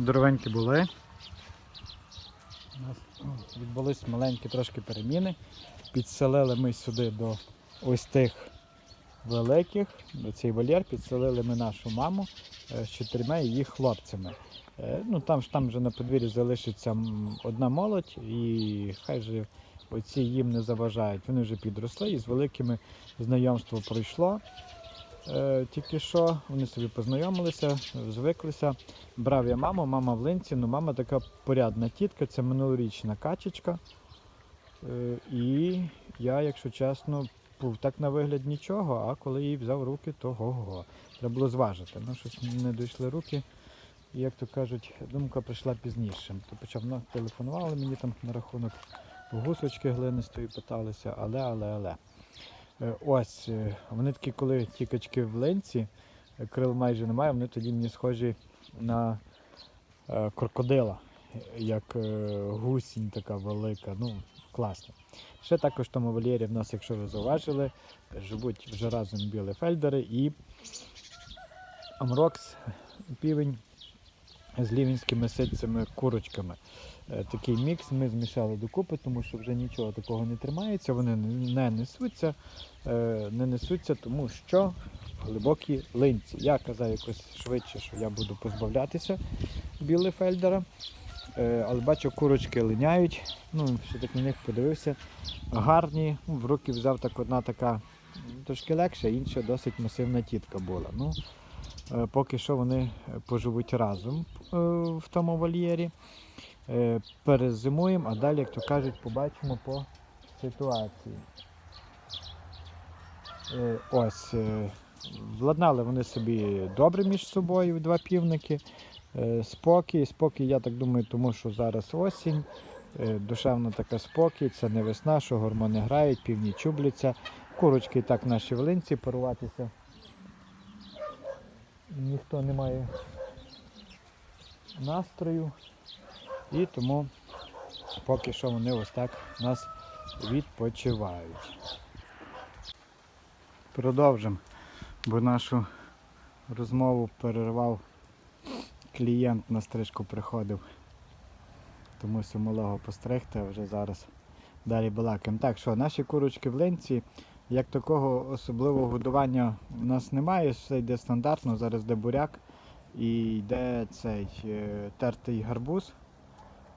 здоровенькі були. У нас відбулись маленькі трошки переміни. Підселили ми сюди до ось тих великих, до цей вольєр, підселили ми нашу маму е, з чотирма її хлопцями. Е, Ну, там там вже на подвір'ї залишиться одна молодь, і хай же оці їм не заважають. Вони вже підросли і з великими знайомство пройшло. Е, тільки що вони собі познайомилися, звиклися. Брав я маму, мама в линці, ну мама така порядна тітка, це минулорічна качечка. Е, і я, якщо чесно, був так на вигляд нічого, а коли її взяв руки, то го-го. Треба було зважити. Ну, щось не дійшли руки. І як то кажуть, думка прийшла пізніше. То почав ну, телефонували мені там на рахунок гусочки глинистої питалися, але, але, але. Е, Ось, е, вони такі, коли ті качки в ленці, е, крил майже немає, вони тоді мені схожі на крокодила, як гусінь така велика. Ну, класно. Ще також в тому вольєрі в нас, якщо ви зауважили, живуть вже разом білі фельдери і амрокс, півень з лівінськими ситцями курочками. Е, Такий мікс ми змішали докупи, тому що вже нічого такого не тримається, вони не несуться, е, не несуться, тому що глибокі линці. Я казав якось швидше, що я буду позбавлятися білефельдера. Е, Але бачу, курочки линяють. Ну, ще так на них подивився. Гарні. В руки взяв так одна така трошки легша, інша досить масивна тітка була. Ну, поки що вони поживуть разом е, в тому вольєрі. Е, Перезимуємо, а далі, як то кажуть, побачимо по ситуації. Е, Ось. е, Владнали вони собі добре між собою, два півники. Е, Спокій, спокій, я так думаю, тому що зараз осінь, е, душевна така спокій, це не весна, що гормони грають, півні чубляться. Курочки так наші в линці порватися. Ніхто не має настрою. І тому поки що вони ось так нас відпочивають. Продовжимо, бо нашу розмову перервав клієнт на стрижку приходив. Тому що малого постригти, вже зараз далі балакаємо. Так що наші курочки в линці, як такого особливого годування у нас немає, все йде стандартно, зараз йде буряк і йде цей е, тертий гарбуз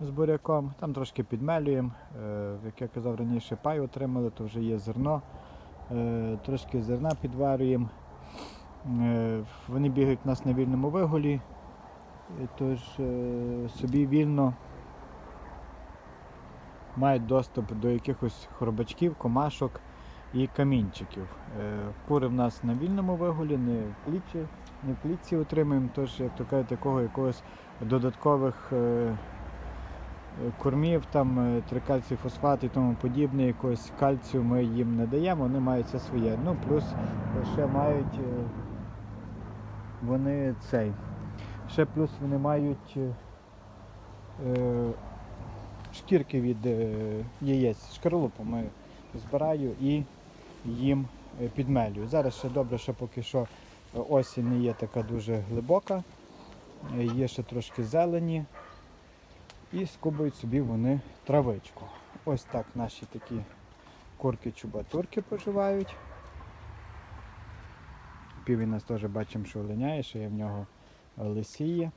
з буряком. Там трошки підмелюємо. Е, Як я казав раніше, пай отримали, то вже є зерно. Е, Трошки зерна підварюємо. Вони бігають у нас на вільному вигулі, тож собі вільно мають доступ до якихось хробачків, комашок і камінчиків. Е, Кури в нас на вільному вигулі, не в клітці, не в клітці отримуємо, тож, як то кажуть, такого якогось додаткових е, кормів, там е, трикальцій фосфат і тому подібне, якогось кальцію ми їм не даємо, вони мають це своє. Ну, плюс ще мають вони цей. Ще плюс вони мають е, шкірки від е, яєць. Шкарлупу ми збираю і їм е, підмелюю. Зараз ще добре, що поки що е, осінь не є така дуже глибока, е, є ще трошки зелені і скубають собі вони травичку. Ось так наші такі курки-чубатурки поживають. Півень нас теж бачимо, що линяє, що є в нього лисіє.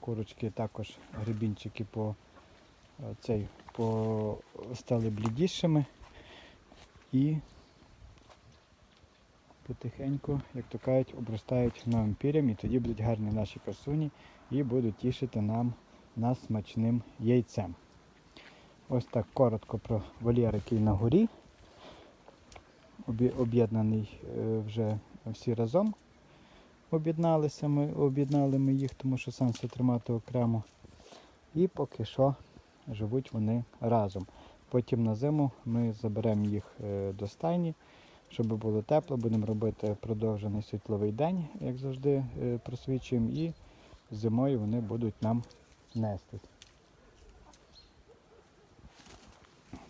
Курочки також грибінчики по, цей, по стали блідішими і потихеньку, як то кажуть, обростають новим пір'ям і тоді будуть гарні наші красуні і будуть тішити нам нас смачним яйцем. Ось так коротко про вольєр, який на горі. Об'єднаний е, вже всі разом. Об'єдналися ми, об'єднали ми їх, тому що сам все тримати окремо. І поки що живуть вони разом. Потім на зиму ми заберемо їх е, до стайні, щоб було тепло, будемо робити продовжений світловий день, як завжди е, просвічуємо, і зимою вони будуть нам нестись.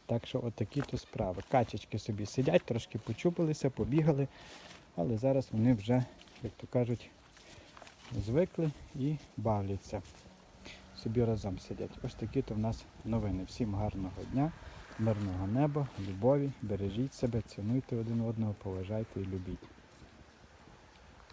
Так що отакі то справи. Качечки собі сидять, трошки почупилися, побігали, але зараз вони вже, як то кажуть, звикли і бавляться. Собі разом сидять. Ось такі то в нас новини. Всім гарного дня, мирного неба, любові, бережіть себе, цінуйте один одного, поважайте і любіть.